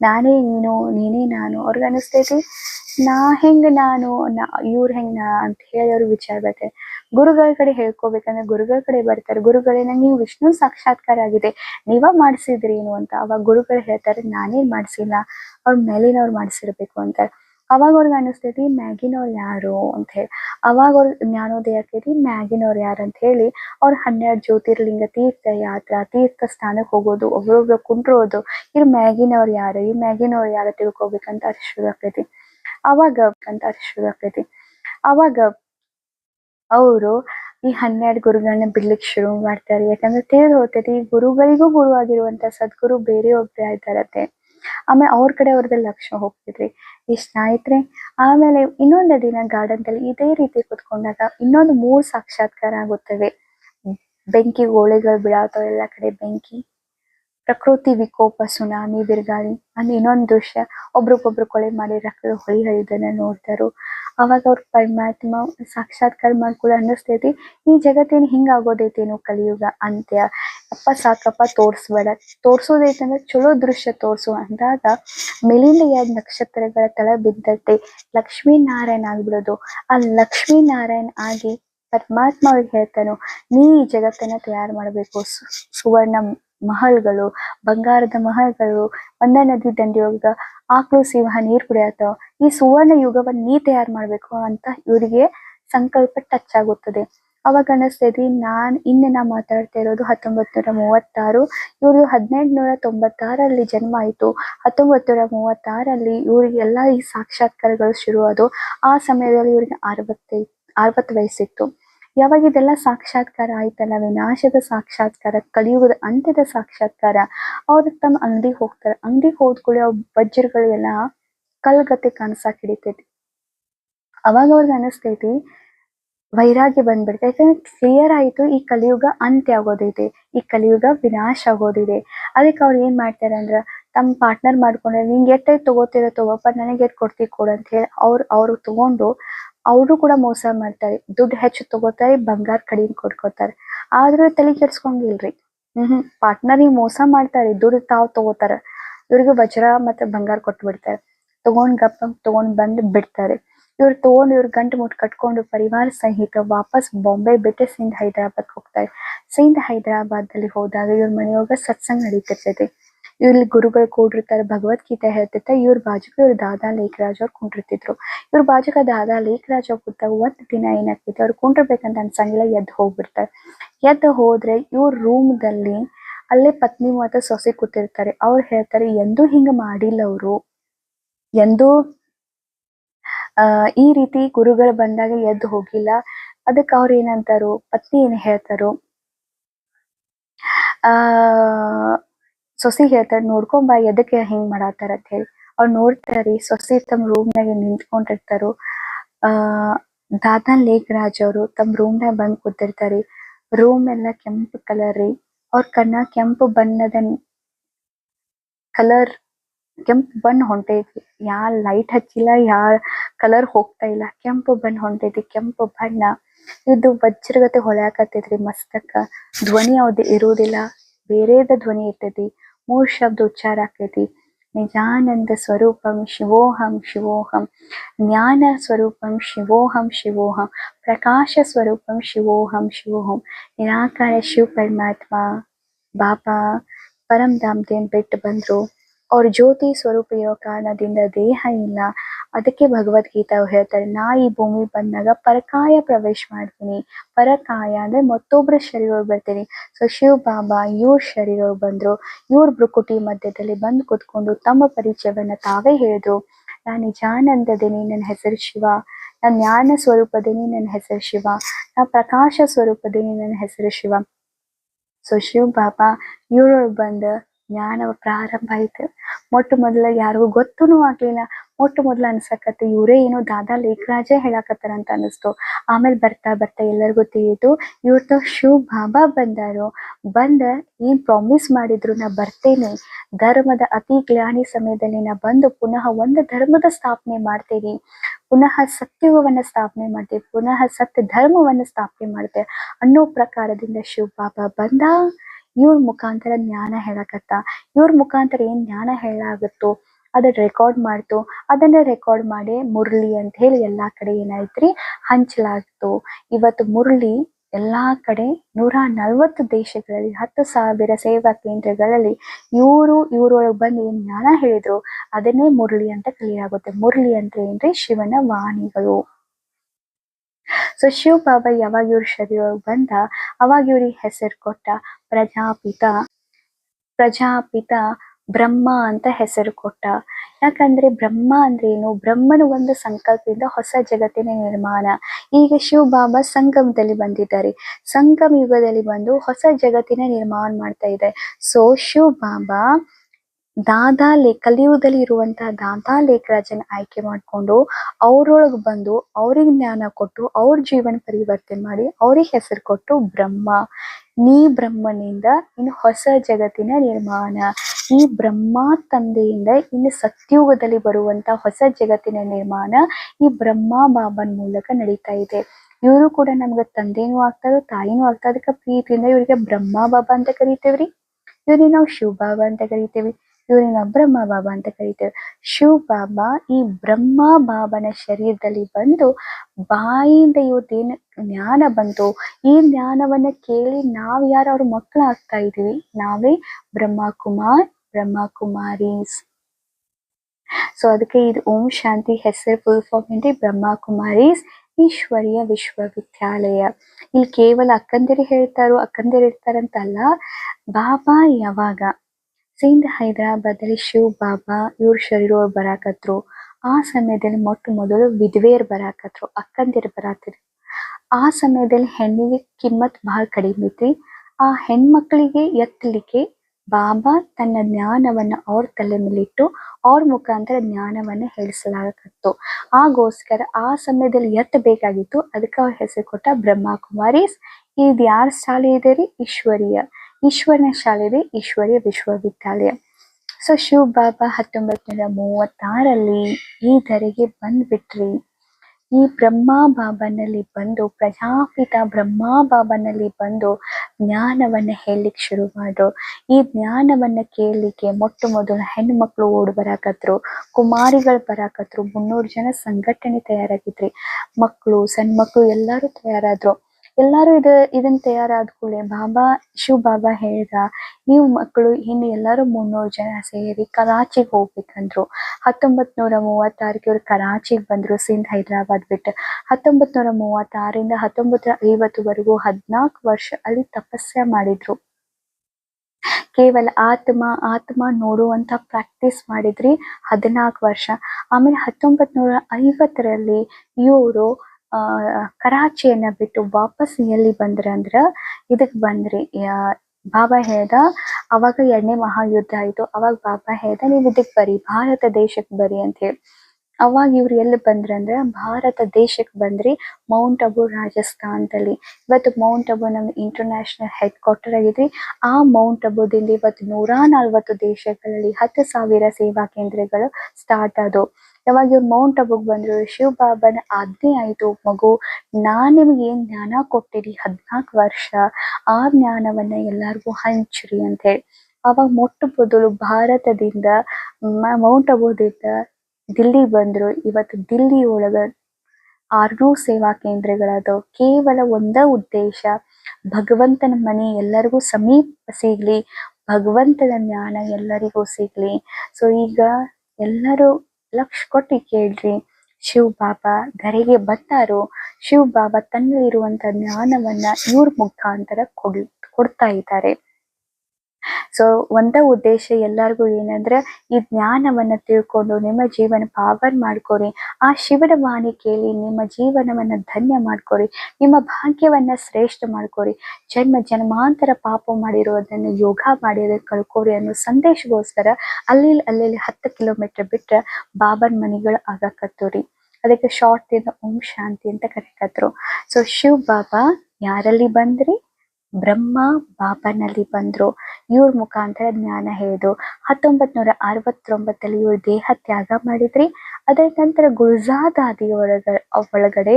ನಾನೇ ನೀನು, ನೀನೇ ನಾನು. ಅವ್ರಿಗೆ ಅನಿಸ್ತೈತಿ, ನಾ ಹೆಂಗ್ ನಾನು, ನಾ, ಇವ್ರ ಹೆಂಗ್ ನಾ ಅಂತ ಹೇಳಿ ಅವ್ರಿಗೆ ವಿಚಾರ ಬರ್ತಾರೆ ಗುರುಗಳ ಕಡೆ ಹೇಳ್ಕೊಬೇಕಂದ್ರೆ ಗುರುಗಳ ಕಡೆ ಬರ್ತಾರೆ. ಗುರುಗಳೇ ನಂಗೆ ನೀವು ವಿಷ್ಣು ಸಾಕ್ಷಾತ್ಕಾರ ಆಗಿದೆ. ನೀವ ಮಾಡಿಸಿದ್ರೇನು ಅಂತ ಅವಾಗ ಗುರುಗಳು ಹೇಳ್ತಾರೆ ನಾನೇನ್ ಮಾಡಿಸಿಲ್ಲ. ಅವ್ರ ಮೇಲಿನವ್ರು ಮಾಡಿಸಿರ್ಬೇಕು ಅಂತಾರೆ ಅವಾಗ ಅವ್ರಿಗೆ ಅನಿಸ್ತೈತಿ ಮ್ಯಾಗಿನವ್ರು ಯಾರು? ಅಂತ ಹೇಳಿ. ಅವಾಗ ಅವ್ರ ಜ್ಞಾನೋದಯ ಆಕೈತಿ ಮ್ಯಾಗಿನವ್ರು ಯಾರು ಅಂತ ಹೇಳಿ, ಅವ್ರ ಹನ್ನೆರಡು ಜ್ಯೋತಿರ್ಲಿಂಗ ತೀರ್ಥ ಯಾತ್ರಾ, ತೀರ್ಥ ಸ್ಥಾನಕ್ಕೆ ಹೋಗೋದು, ಒಬ್ರೊಬ್ರು ಕುಂಡ್ರೋದು ಇವ್ರ ಮ್ಯಾಗಿನವ್ರು ಯಾರು? ಈ ಮ್ಯಾಗಿನವ್ರು ಯಾರು? ತಿಳ್ಕೊಬೇಕಂತ ಅದು ಶುರು ಆಕೈತಿ ಅವಾಗ ಅಂತ ಅದು ಶುರು ಆಕೈತಿ ಅವಾಗ ಅವರು ಈ ಹನ್ನೆರಡು ಗುರುಗಳನ್ನ ಬಿಡ್ಲಿಕ್ಕೆ ಶುರು ಮಾಡ್ತಾರೆ. ಯಾಕಂದ್ರೆ ತಿಳಿದು ಹೋಗ್ತೈತಿ, ಈ ಗುರುಗಳಿಗೂ ಗುರು ಆಗಿರುವಂತ ಸದ್ಗುರು ಬೇರೆ ಒಬ್ರೇ ಆಯ್ತಾರತ್ತೆ ಆಮೇಲೆ ಅವ್ರ ಕಡೆ ಅವ್ರದ್ದು ಲಕ್ಷ್ಯ ಹೋಗ್ತಿದ್ರಿ ಇಷ್ಟ ಆಯ್ತ್ರಿ ಆಮೇಲೆ ಇನ್ನೊಂದು ದಿನ ಗಾರ್ಡನ್ ದಲ್ಲಿ ಇದೇ ರೀತಿ ಕುತ್ಕೊಂಡಾಗ ಇನ್ನೊಂದು ಮೂರ್ ಸಾಕ್ಷಾತ್ಕಾರ ಆಗುತ್ತವೆ. ಬೆಂಕಿ, ಗೋಳೆಗಳು ಬೀಳಾತಾವ ಎಲ್ಲಾ ಕಡೆ, ಬೆಂಕಿ, ಪ್ರಕೃತಿ ವಿಕೋಪ, ಸುನಾಮಿ, ಬಿರುಗಾಳಿ ಅಲ್ಲಿ ಇನ್ನೊಂದ್ ದೃಶ್ಯ, ಒಬ್ರಿಗೊಬ್ರು ಕೊಳೆ ಮಾಡಿ ರಕ್ತದ ಹೊಳಿ ಹರಿಯೋದನ್ನ ನೋಡ್ತಾರು. ಅವಾಗ ಅವ್ರ ಪರಮಾತ್ಮ ಸಾಕ್ಷಾತ್ಕಾರ ಮಾಡ್ಕೊಳ್ಳೋ ಅನ್ನಿಸ್ತೈತಿ. ಈ ಜಗತ್ತೇನ್ ಹಿಂಗ್ ಆಗೋದೈತೇನೋ ಕಲಿಯುಗ, ಅಂತ್ಯ. ಅಪ್ಪ ಸಾಕಪ್ಪ ತೋರ್ಸ್ಬೇಡ. ತೋರ್ಸೋದೈತಂದ್ರೆ ಚಲೋ ದೃಶ್ಯ ತೋರ್ಸು ಅಂದಾಗ ಮೇಲಿಂದ ನಕ್ಷತ್ರಗಳ ತಳ ಬಿದ್ದತೆ ಲಕ್ಷ್ಮೀ ನಾರಾಯಣ ಆಗ್ಬಿಡೋದು. ಆ ಲಕ್ಷ್ಮೀ ನಾರಾಯಣ ಆಗಿ ಪರಮಾತ್ಮ ಅವ್ರಿಗೆ ಹೇಳ್ತಾನು, ನೀ ಈ ಜಗತ್ತನ್ನ ತಯಾರು ಮಾಡಬೇಕು. ಸುವರ್ಣ ಮಹಲ್ಗಳು, ಬಂಗಾರದ ಮಹಲ್ಗಳು, ಒಂದ ನದಿ ದಂಡೆಯೊಳಗ ಆಕಳು ಸಿಂಹ ನೀರ್ ಕುಡಿಯತ್ತೋ, ಈ ಸುವರ್ಣ ಯುಗವನ್ನ ನೀ ತಯಾರು ಮಾಡ್ಬೇಕು ಅಂತ ಇವರಿಗೆ ಸಂಕಲ್ಪ ಟಚ್ ಆಗುತ್ತದೆ. ಅವಾಗ ಅನಿಸ್ತೈತಿ ನಾನ್ ಇನ್ನೇ ನಾ ಮಾತಾಡ್ತಾ ಇರೋದು ಹತ್ತೊಂಬತ್ ನೂರ ಮೂವತ್ತಾರು. ಇವ್ರದ್ದು ಹದಿನೆಂಟುನೂರ ತೊಂಬತ್ತಾರಲ್ಲಿ ಜನ್ಮ ಆಯ್ತು. ಹತ್ತೊಂಬತ್ ನೂರ ಮೂವತ್ತಾರಲ್ಲಿ ಇವ್ರಿಗೆಲ್ಲ ಈ ಸಾಕ್ಷಾತ್ಕಾರಗಳು ಶುರು ಅದು ಆ ಸಮಯದಲ್ಲಿ ಇವ್ರಿಗೆ ಅರವತ್ತೈ, ಅರವತ್ತು ವಯಸ್ಸಿತ್ತು. ಯಾವಾಗ ಇದೆಲ್ಲ ಸಾಕ್ಷಾತ್ಕಾರ ಆಯ್ತಲ್ಲ, ವಿನಾಶದ ಸಾಕ್ಷಾತ್ಕಾರ, ಕಲಿಯುಗದ ಅಂತ್ಯದ ಸಾಕ್ಷಾತ್ಕಾರ, ಅವ್ರ ತಮ್ಮ ಅಂಗಡಿಗೆ ಹೋಗ್ತಾರೆ. ಅಂಗಡಿಗೆ ಹೋದ್ಕೊಳ್ಳಿ ಅವ್ ವಜ್ರಗಳು ಎಲ್ಲ ಕಲ್ಗತ್ತೆ ಕಾಣಿಸಾಕ್ ಹಿಡಿತೈತಿ. ಅವಾಗ ಅವ್ರಿಗೆ ಅನಿಸ್ತೈತಿ ವೈರಾಗ್ಯ ಬಂದ್ಬಿಡುತ್ತೆ. ಯಾಕಂದ್ರೆ ಕ್ಲಿಯರ್ ಆಯಿತು, ಈ ಕಲಿಯುಗ ಅಂತ್ಯ ಆಗೋದೈತೆ ಈ ಕಲಿಯುಗ ವಿನಾಶ ಆಗೋದಿದೆ ಅದಕ್ಕೆ ಅವ್ರು ಏನ್ ಮಾಡ್ತಾರೆ ಅಂದ್ರೆ, ತಮ್ಮ ಪಾರ್ಟ್ನರ್ ಮಾಡ್ಕೊಂಡ್ರೆ ನಿಂಗೆ ಎಷ್ಟೈತ್ ತಗೋತಿರೋ ತಗೋಪ್ಪ ನನಗೆ ಎಷ್ಟ್ ಕೊಡ್ತಿ ಕೊಡು ಅಂತ ಹೇಳಿ ಅವ್ರು ಅವ್ರು ತಗೊಂಡು ಅವರು ಕೂಡ ಮೋಸ ಮಾಡ್ತಾರೆ. ದುಡ್ಡು ಹೆಚ್ಚು ತಗೋತಾರೆ, ಬಂಗಾರ ಕಡಿಮೆ ಕೊಡ್ಕೋತಾರೆ. ಆದ್ರೂ ತಲೆ ಕೆಡ್ಸ್ಕೊಂಗಿಲ್ರಿ. ಹ್ಮ್ ಹ್ಮ್ ಪಾರ್ಟ್ನರಿಗೆ ಮೋಸ ಮಾಡ್ತಾರೆ. ದುಡ್ಡು ತಾವ್ ತಗೋತಾರ. ಇವ್ರಿಗೆ ವಜ್ರ ಮತ್ತೆ ಬಂಗಾರ ಕೊಟ್ಟು ಬಿಡ್ತಾರೆ ತಗೊಂಡ್ ಗಪ್ಪ ತಗೊಂಡ್ ಬಂದ್ ಬಿಡ್ತಾರೆ. ಇವ್ರು ತಗೊಂಡು ಇವ್ರ ಗಂಟು ಮುಟ್ಟು ಕಟ್ಕೊಂಡು ಪರಿವಾರ ಸಹಿತ ವಾಪಸ್ ಬಾಂಬೆ ಬಿಟ್ಟು ಸಿಂಧ್ ಹೈದರಾಬಾದ್ ಹೋಗ್ತಾರೆ. ಸಿಂಧ್ ಹೈದರಾಬಾದ್ ಅಲ್ಲಿ ಹೋದಾಗ ಇವ್ರ ಮನೆಯೊಳಗ ಸತ್ಸಂಗ್ ನಡೀತಿರ್ತೈತಿ. ಇವ್ರಲ್ಲಿ ಗುರುಗಳು ಕೂಡಿರ್ತಾರೆ, ಭಗವದ್ಗೀತೆ ಹೇಳ್ತಿರ್ತ ಇವ್ರ ಬಾಜುಕ ಇವ್ರ ದಾದಾ ಲೇಖರಾಜ್ ಅವ್ರು ಕುಂಟಿರ್ತಿದ್ರು ಇವ್ರ ಬಾಜುಕ ದಾದಾ ಲೇಖರಾಜ್ ಅವ್ರು ಕೂತಾಗ ಒಂದ್ ದಿನ ಏನಾಗ್ತೈತಿ ಅವ್ರು ಕುಂಟಿರ್ಬೇಕಂತ ಅನ್ಸಂಗಿಲ್ಲ ಎದ್ದು ಹೋಗ್ಬಿಡ್ತಾರೆ. ಎದ್ದು ಹೋದ್ರೆ ಇವ್ರ ರೂಮ್ದಲ್ಲಿ ಅಲ್ಲೇ ಪತ್ನಿ ಮಾತ್ರ ಸೊಸೆ ಕೂತಿರ್ತಾರೆ. ಅವ್ರು ಹೇಳ್ತಾರೆ, ಎಂದೂ ಹಿಂಗ ಮಾಡಿಲ್ಲ ಅವರು. ಎಂದೂ ಆ, ಈ ರೀತಿ ಗುರುಗಳು ಬಂದಾಗ ಎದ್ದು ಹೋಗಿಲ್ಲ. ಅದಕ್ಕೆ ಅವ್ರ ಏನಂತಾರು? ಪತ್ನಿ ಏನ್ ಹೇಳ್ತಾರೋ? ಆ, ಸೊಸಿ ಹೇಳ್ತಾರ ಬಾ ಎದಕ್ಕೆ ಹಿಂಗ್ ಮಾಡತ್ತಾರ ಅಂತ ಹೇಳಿ. ಅವ್ರು ನೋಡ್ತಾರಿ, ಸೊಸಿ ತಮ್ಮ ರೂಮ್ನಾಗ ನಿಂತ್ಕೊಂಡಿರ್ತಾರು. ಆ, ದಾದಾ ಲೇಖರಾಜ್ ಅವರು ತಮ್ಮ ರೂಮ್ನಾಗ ಬಂದ್ ಕೂತಿರ್ತಾರಿ. ರೂಮ್ ಎಲ್ಲ ಕೆಂಪು ಕಲರ್ ರೀ. ಅವ್ರ ಕಣ್ಣ ಕೆಂಪು ಬಣ್ಣದ ಕಲರ್ ಕೆಂಪು ಬಣ್ಣ ಹೊಂಟೈತಿ. ಯಾ ಲೈಟ್ ಹಚ್ಚಿಲ್ಲ, ಯಾ ಕಲರ್ ಹೋಗ್ತಾ ಇಲ್ಲ. ಕೆಂಪು ಬಣ್ಣ ಹೊಂಟೈತಿ, ಕೆಂಪು ಬಣ್ಣ. ಇದು ವಜ್ರಗತೆ ಹೊಳ್ಯಾಕತ್ತೈತ್ರಿ ಮಸ್ತಕ. ಧ್ವನಿ ಯಾವ್ದು ಇರುವುದಿಲ್ಲ ಬೇರೆದ ಧ್ವನಿ ಇರ್ತೈತಿ. ಮೂರ್ ಶಬ್ದ ಉಚ್ಚಾರ ಆಕೈತಿ. ನಿಜಾನಂದ ಸ್ವರೂಪಂ ಶಿವೋಹಂ ಶಿವೋಹಂ. ಜ್ಞಾನ ಸ್ವರೂಪಂ ಶಿವೋಹಂ ಶಿವೋಹಂ. ಪ್ರಕಾಶ ಸ್ವರೂಪಂ ಶಿವೋಹಂ ಶಿವೋಹಂ. ನಿರಾಕಾರ ಶಿವ ಪರಮಾತ್ಮ ಬಾಬಾ ದೇನ್ ಬಿಟ್ಟು ಬಂದ್ರು. ಅವ್ರ ಜ್ಯೋತಿ ಸ್ವರೂಪ ಇರೋ ಕಾರಣದಿಂದ ದೇಹ ಇಲ್ಲ. ಅದಕ್ಕೆ ಭಗವದ್ಗೀತಾ ಹೇಳ್ತಾರೆ ನಾ ಈ ಭೂಮಿ ಬಂದಾಗ ಪರಕಾಯ ಪ್ರವೇಶ ಮಾಡ್ತೀನಿ. ಪರಕಾಯ ಅಂದ್ರೆ ಮತ್ತೊಬ್ಬರ ಶರೀರ ಬರ್ತೀನಿ. ಸೊ ಶಿವ ಬಾಬಾ, ಇವ್ರ ಶರೀರ ಬಂದ್ರು. ಇವ್ರ ಬ್ರುಕುಟಿ ಮಧ್ಯದಲ್ಲಿ ಬಂದು ಕುತ್ಕೊಂಡು ತಮ್ಮ ಪರಿಚಯವನ್ನ ತಾವೇ ಹೇಳಿದ್ರು. ನಾನು ನಿಜಾನಂದದೇನಿ ನನ್ನ ಹೆಸರು ಶಿವ. ನಾನು ಜ್ಞಾನ ಸ್ವರೂಪದೇನಿ ನನ್ನ ಹೆಸರು ಶಿವ. ನಾ ಪ್ರಕಾಶ ಸ್ವರೂಪದೇನಿ ನನ್ನ ಹೆಸರು ಶಿವ. ಸೊ ಶಿವ ಬಾಬಾ ಇವ್ರೊಳಗ್ ಬಂದ ಜ್ಞಾನ ಪ್ರಾರಂಭ ಆಯ್ತು. ಮೊಟ್ಟ ಮೊದಲ ಯಾರಿಗೂ ಗೊತ್ತೂನು ಆಗ್ಲಿಲ್ಲ. ಮೊಟ್ಟ ಮೊದಲ ಅನ್ಸಕತ್ತ, ಇವರೇ ಏನೋ ದಾದಾ ಲೇಖರಾಜೇ ಹೇಳಾಕತ್ತಾರ ಅಂತ ಅನಿಸ್ತು ಆಮೇಲೆ ಬರ್ತಾ ಬರ್ತಾ ಎಲ್ಲರಿಗೂ ತಿಳಿಯಿತು ಇವ್ರದ್ದು ಶಿವ್ ಬಾಬಾ ಬಂದಾರು. ಬಂದ ಏನ್ ಪ್ರಾಮಿಸ್ ಮಾಡಿದ್ರು, ನಾ ಬರ್ತೇನೆ. ಧರ್ಮದ ಅತಿ ಗ್ಲಾನಿ ಸಮಯದಲ್ಲಿ ನಾ ಬಂದು ಪುನಃ ಒಂದು ಧರ್ಮದ ಸ್ಥಾಪನೆ ಮಾಡ್ತೇನೆ ಪುನಃ ಸತ್ಯವನ್ನ ಸ್ಥಾಪನೆ ಮಾಡ್ತೇವೆ ಪುನಃ ಸತ್ಯ ಧರ್ಮವನ್ನ ಸ್ಥಾಪನೆ ಮಾಡ್ತೇವೆ ಅನ್ನೋ ಪ್ರಕಾರದಿಂದ ಶಿವ್ ಬಾಬಾ ಬಂದ. ಇವ್ರ ಮುಖಾಂತರ ಜ್ಞಾನ ಹೇಳಕತ್ತ, ಇವ್ರ ಮುಖಾಂತರ ಏನ್ ಜ್ಞಾನ ಹೇಳಾಗತ್ತೋ ಅದನ್ನ ರೆಕಾರ್ಡ್ ಮಾಡ್ತು. ಅದನ್ನ ರೆಕಾರ್ಡ್ ಮಾಡಿ ಮುರಳಿ ಅಂತ ಹೇಳಿ ಎಲ್ಲಾ ಕಡೆ ಏನಾಯ್ತ್ರಿ? ಹಂಚಲಾಗ್ತು. ಇವತ್ತು ಮುರಳಿ ಎಲ್ಲಾ ಕಡೆ ನೂರ ನಲ್ವತ್ತು ದೇಶಗಳಲ್ಲಿ, ಹತ್ತು ಸಾವಿರ ಸೇವಾ ಕೇಂದ್ರಗಳಲ್ಲಿ ಇವರು ಇವರೊಳಗೆ ಬಂದು ಏನ್ ಜ್ಞಾನ ಹೇಳಿದ್ರು, ಅದನ್ನೇ ಮುರಳಿ ಅಂತ ಕಲಿಯಾಗುತ್ತೆ ಮುರಳಿ ಅಂದ್ರೆ ಏನ್ರಿ? ಶಿವನ ವಾಣಿಗಳು. ಸೊ ಶಿವ ಬಾಬಾ ಯಾವಾಗ ಇವ್ರ ಶರೀರ ಬಂದ, ಅವಾಗ ಇವ್ರಿಗೆ ಹೆಸರು ಕೊಟ್ಟ ಪ್ರಜಾಪಿತ ಪ್ರಜಾಪಿತ ಬ್ರಹ್ಮ ಅಂತ ಹೆಸರು ಕೊಟ್ಟ. ಯಾಕಂದ್ರೆ ಬ್ರಹ್ಮ ಅಂದ್ರೆ ಏನು? ಬ್ರಹ್ಮನ ಒಂದು ಸಂಕಲ್ಪದಿಂದ ಹೊಸ ಜಗತ್ತಿನ ನಿರ್ಮಾಣ. ಈಗ ಶಿವ ಬಾಬಾ ಸಂಗಮದಲ್ಲಿ ಬಂದಿದ್ದಾರೆ. ಸಂಗಮ ಯುಗದಲ್ಲಿ ಬಂದು ಹೊಸ ಜಗತ್ತಿನ ನಿರ್ಮಾಣ ಮಾಡ್ತಾ ಇದೆ. ಸೊ ಶಿವ ಬಾಬಾ ದಾದಾ ಲೇ, ಕಲಿಯುಗದಲ್ಲಿ ಇರುವಂತಹ ದಾದಾ ಲೇಖರಾಜನ ಆಯ್ಕೆ ಮಾಡ್ಕೊಂಡು ಅವ್ರೊಳಗ್ ಬಂದು ಅವ್ರಿಗೆ ಜ್ಞಾನ ಕೊಟ್ಟು ಅವ್ರ ಜೀವನ ಪರಿವರ್ತನೆ ಮಾಡಿ ಅವ್ರಿಗೆ ಹೆಸರು ಕೊಟ್ಟು ಬ್ರಹ್ಮ. ನೀ ಬ್ರಹ್ಮನಿಂದ ಇನ್ನು ಹೊಸ ಜಗತ್ತಿನ ನಿರ್ಮಾಣ. ಈ ಬ್ರಹ್ಮ ತಂದೆಯಿಂದ ಇನ್ನು ಸತ್ಯುಗದಲ್ಲಿ ಬರುವಂತ ಹೊಸ ಜಗತ್ತಿನ ನಿರ್ಮಾಣ ಈ ಬ್ರಹ್ಮ ಬಾಬನ್ ಮೂಲಕ ನಡೀತಾ ಇದೆ. ಇವರು ಕೂಡ ನಮ್ಗ ತಂದೆನೂ ಆಗ್ತಾರೋ, ತಾಯಿನೂ ಆಗ್ತಾ ಅದಕ್ಕೆ ಪ್ರೀತಿಯಿಂದ ಇವರಿಗೆ ಬ್ರಹ್ಮ ಬಾಬಾ ಅಂತ ಕರಿತೇವ್ರಿ. ಇವ್ರಿಗೆ ನಾವು ಶಿವ ಬಾಬಾ ಅಂತ ಕರಿತೇವಿ. ಇವ್ರಿಗೆ ನಾವು ಬ್ರಹ್ಮ ಬಾಬಾ ಅಂತ ಕರಿತೇವೆ ಶಿವ ಬಾಬಾ ಈ ಬ್ರಹ್ಮ ಬಾಬನ ಶರೀರದಲ್ಲಿ ಬಂದು ಬಾಯಿಂದ ಇವತ್ತೇನು ಜ್ಞಾನ ಬಂತು, ಈ ಜ್ಞಾನವನ್ನ ಕೇಳಿ ನಾವ್ ಯಾರು ಅವ್ರ ಮಕ್ಕಳಾಗ್ತಾ ಇದೀವಿ? ನಾವೇ ಬ್ರಹ್ಮ ಕುಮಾರ್ ಬ್ರಹ್ಮ ಕುಮಾರೀಸ್ ಸೊ ಅದಕ್ಕೆ ಇದು ಓಂ ಶಾಂತಿ ಹೆಸರು ಫುಲ್ ಫಾರ್ಮ್ ಏನ್ರಿ? ಬ್ರಹ್ಮ ಕುಮಾರೀಸ್ ಈಶ್ವರಿಯ ವಿಶ್ವವಿದ್ಯಾಲಯ. ಇಲ್ಲಿ ಕೇವಲ ಅಕ್ಕಂದಿರಿ ಹೇಳ್ತಾರೋ ಅಕ್ಕಂದಿರು ಇರ್ತಾರಂತಲ್ಲ, ಬಾಬಾ ಯಾವಾಗ? ಸಿಂಧ್ ಹೈದರಾಬಾದಲ್ಲಿ ಶಿವ್ ಬಾಬಾ, ಇವ್ರ ಶರೀರ ಬರಾಕತ್ರು. ಆ ಸಮಯದಲ್ಲಿ ಮೊಟ್ಟ ಮೊದಲು ವಿಧವೆಯರ್ ಬರಾಕತ್ರು, ಅಕ್ಕಂದಿರು ಬರಾತಿದ್ರು. ಆ ಸಮಯದಲ್ಲಿ ಹೆಣ್ಣಿಗೆ ಕಿಮ್ಮತ್ ಬಹಳ ಕಡಿಮೆ ಐತಿ ಆ ಹೆಣ್ಮಕ್ಳಿಗೆ ಎತ್ತಲಿಕ್ಕೆ ಬಾಬಾ ತನ್ನ ಜ್ಞಾನವನ್ನ ಅವ್ರ ತಲೆ ಮೇಲಿಟ್ಟು ಅವ್ರ ಮುಖಾಂತರ ಜ್ಞಾನವನ್ನ ಹೇಳಿಸಲಾಗತ್ತು ಆಗೋಸ್ಕರ ಆ ಸಮಯದಲ್ಲಿ ಎತ್ತಬೇಕಾಗಿತ್ತು ಅದಕ್ಕೆ ಅವ್ರ ಹೆಸರು ಕೊಟ್ಟ ಬ್ರಹ್ಮ ಕುಮಾರೀಸ್ ಇದು ಯಾರ ಶಾಲೆ ಇದೆ ರೀ? ಈಶ್ವರಿಯ. ಈಶ್ವರನ ಶಾಲೆ ಈಶ್ವರಿಯ ವಿಶ್ವವಿದ್ಯಾಲಯ. ಸೊ ಶಿವ ಬಾಬಾ ಹತ್ತೊಂಬತ್ ನೂರ ಮೂವತ್ತಾರಲ್ಲಿ ಈ ಧರೆಗೆ ಬಂದ್ಬಿಟ್ರಿ. ಈ ಬ್ರಹ್ಮ ಬಾಬನಲ್ಲಿ ಬಂದು, ಪ್ರಜಾಪಿತ ಬ್ರಹ್ಮ ಬಾಬನಲ್ಲಿ ಬಂದು ಜ್ಞಾನವನ್ನ ಹೇಳಲಿಕ್ಕೆ ಶುರು ಮಾಡ್ರು. ಈ ಜ್ಞಾನವನ್ನ ಕೇಳಲಿಕ್ಕೆ ಮೊಟ್ಟ ಮೊದಲು ಹೆಣ್ಣು ಮಕ್ಕಳು ಓಡ್ ಬರಾಕತ್ರು, ಕುಮಾರಿಗಳು ಬರಾಕತ್ರು, ಮುನ್ನೂರು ಜನ ಸಂಘಟನೆ ತಯಾರಾಗಿದ್ರಿ. ಮಕ್ಕಳು ಸಣ್ಣ ಮಕ್ಕಳು ಎಲ್ಲರೂ ತಯಾರಾದ್ರು. ಎಲ್ಲಾರು ಇದ ಇದನ್ನ ತಯಾರಾದ ಕೂಡಲೇ ಬಾಬಾ, ಶಿವ್ ಬಾಬಾ ಹೇಳ್ದ, ನೀವು ಮಕ್ಕಳು ಇನ್ನು ಎಲ್ಲಾರು ಮುನ್ನೂರ್ ಜನ ಸೇರಿ ಕರಾಚಿಗೆ ಹೋಗ್ಬೇಕಂದ್ರು. ಹತ್ತೊಂಬತ್ ನೂರ ಮೂವತ್ತಾರಕ್ಕೆ ಇವ್ರು ಕರಾಚಿಗೆ ಬಂದ್ರು ಸಿಂಧ್ ಹೈದರಾಬಾದ್ ಬಿಟ್ಟು. ಹತ್ತೊಂಬತ್ ನೂರ ಮೂವತ್ತಾರಿಂದ ಹತ್ತೊಂಬತ್ ನೂರ ಐವತ್ತುವರೆಗೂ ಹದ್ನಾಲ್ಕು ವರ್ಷ ಅಲ್ಲಿ ತಪಸ್ಯ ಮಾಡಿದ್ರು. ಕೇವಲ ಆತ್ಮ ಆತ್ಮ ನೋಡುವಂತ ಪ್ರಾಕ್ಟೀಸ್ ಮಾಡಿದ್ರಿ ಹದಿನಾಲ್ಕು ವರ್ಷ. ಆಮೇಲೆ ಹತ್ತೊಂಬತ್ ನೂರ ಐವತ್ತರಲ್ಲಿ ಇವರು ಕರಾಚಿಯನ್ನ ಬಿಟ್ಟು ವಾಪಸ್ ಎಲ್ಲಿ ಬಂದ್ರ ಅಂದ್ರ ಇದಕ್ ಬಂದ್ರಿ. ಬಾಬಾ ಹೇಳ್ದ ಅವಾಗ ಎರಡನೇ ಮಹಾಯುದ್ಧ ಆಯ್ತು. ಅವಾಗ ಬಾಬಾ ಹೇಳ್ದ ನೀವ್ ಇದಕ್ ಬರಿ, ಭಾರತ ದೇಶಕ್ ಬರಿ ಅಂತ ಹೇಳಿ. ಅವಾಗ ಇವ್ರು ಎಲ್ಲಿ ಬಂದ್ರಂದ್ರ ಭಾರತ ದೇಶಕ್ ಬಂದ್ರಿ, ಮೌಂಟ್ ಅಬು ರಾಜಸ್ಥಾನದಲ್ಲಿ. ಇವತ್ತು ಮೌಂಟ್ ಅಬು ನಮ್ ಇಂಟರ್ನ್ಯಾಷನಲ್ ಹೆಡ್ ಕ್ವಾರ್ಟರ್ ಆಗಿದ್ರಿ. ಆ ಮೌಂಟ್ ಅಬುದಿಂದ ಇವತ್ತು ನೂರಾ ನಲ್ವತ್ತು ದೇಶಗಳಲ್ಲಿ ಹತ್ತು ಸಾವಿರ ಸೇವಾ ಕೇಂದ್ರಗಳು ಸ್ಟಾರ್ಟ್ ಆದವು. ಯಾವಾಗ ಇವ್ರು ಮೌಂಟ್ ಅಬುಗ್ ಬಂದ್ರು ಶಿವ ಬಾಬಾನ ಆಜ್ಞೆ ಆಯ್ತು, ಮಗು, ನಾನ್ ನಿಮ್ಗೆ ಏನ್ ಜ್ಞಾನ ಕೊಟ್ಟಿರಿ ಹದ್ನಾಕ್ ವರ್ಷ, ಆ ಜ್ಞಾನವನ್ನ ಎಲ್ಲಾರ್ಗು ಹಂಚ್ರಿ ಅಂತ ಹೇಳಿ. ಅವಾಗ ಮೊಟ್ಟ ಮೊದಲು ಭಾರತದಿಂದ ಮೌಂಟ್ ಅಬುದಿಂದ ದಿಲ್ಲಿ ಬಂದ್ರು. ಇವತ್ತು ದಿಲ್ಲಿ ಒಳಗ ಆರ್ನೂರು ಸೇವಾ ಕೇಂದ್ರಗಳಾದವು. ಕೇವಲ ಒಂದ ಉದ್ದೇಶ, ಭಗವಂತನ ಮನೆ ಎಲ್ಲರಿಗೂ ಸಮೀಪ ಸಿಗ್ಲಿ, ಭಗವಂತನ ಜ್ಞಾನ ಎಲ್ಲರಿಗೂ ಸಿಗ್ಲಿ. ಸೊ ಈಗ ಎಲ್ಲರೂ ಲಕ್ಷ ಕೊಟ್ಟು ಕೇಳ್ರಿ. ಶಿವ್ ಬಾಬಾ ಧರೆಗೆ ಬರ್ತಾರೋ ಶಿವ ಬಾಬಾ ತನ್ನಲ್ಲಿರುವಂತ ಜ್ಞಾನವನ್ನ ಇವ್ರ ಮುಖಾಂತರ ಕೊಡ್, ಕೊಡ್ತಾ ಇದ್ದಾರೆ. ಸೊ ಒಂದೇ ಉದ್ದೇಶ ಎಲ್ಲರಿಗೂ ಏನಂದ್ರೆ, ಈ ಜ್ಞಾನವನ್ನ ತಿಳ್ಕೊಂಡು ನಿಮ್ಮ ಜೀವನ ಪಾವರ್ ಮಾಡ್ಕೊರಿ. ಆ ಶಿವನ ವಾಣಿ ಕೇಳಿ ನಿಮ್ಮ ಜೀವನವನ್ನ ಧನ್ಯ ಮಾಡ್ಕೊರಿ. ನಿಮ್ಮ ಭಾಗ್ಯವನ್ನ ಶ್ರೇಷ್ಠ ಮಾಡ್ಕೊರಿ. ಜನ್ಮ ಜನ್ಮಾಂತರ ಪಾಪ ಮಾಡಿರೋದನ್ನ ಯೋಗ ಮಾಡಿ ಅದನ್ನ ಕಳ್ಕೊರಿ ಅನ್ನೋ ಸಂದೇಶಗೋಸ್ಕರ ಅಲ್ಲಿ ಅಲ್ಲಿ ಹತ್ತು ಕಿಲೋಮೀಟರ್ ಬಿಟ್ರೆ ಬಾಬನ್ ಮನಿಗಳು ಆಗಾಕತ್ತವ್ರಿ ಅದಕ್ಕೆ ಶಾರ್ಟ್ ಇಂದ ಓಂ ಶಾಂತಿ ಅಂತ ಕರೆಕತ್ರು. ಸೊ ಶಿವ್ ಬಾಬಾ ಯಾರಲ್ಲಿ ಬಂದ್ರಿ? ಬ್ರಹ್ಮ ಬಾಬಾನಲ್ಲಿ ಬಂದ್ರು. ಇವ್ರ ಮುಖಾಂತರ ಜ್ಞಾನ ಹೇಳಿದ್ರು. ಹತ್ತೊಂಬತ್ ನೂರ ಅರವತ್ತೊಂಬತ್ತಲ್ಲಿ ಇವ್ರು ದೇಹ ತ್ಯಾಗ ಮಾಡಿದ್ರಿ. ಅದರ ನಂತರ ಗುಲ್ಜಾದಾದಿ ಒಳಗ, ಒಳಗಡೆ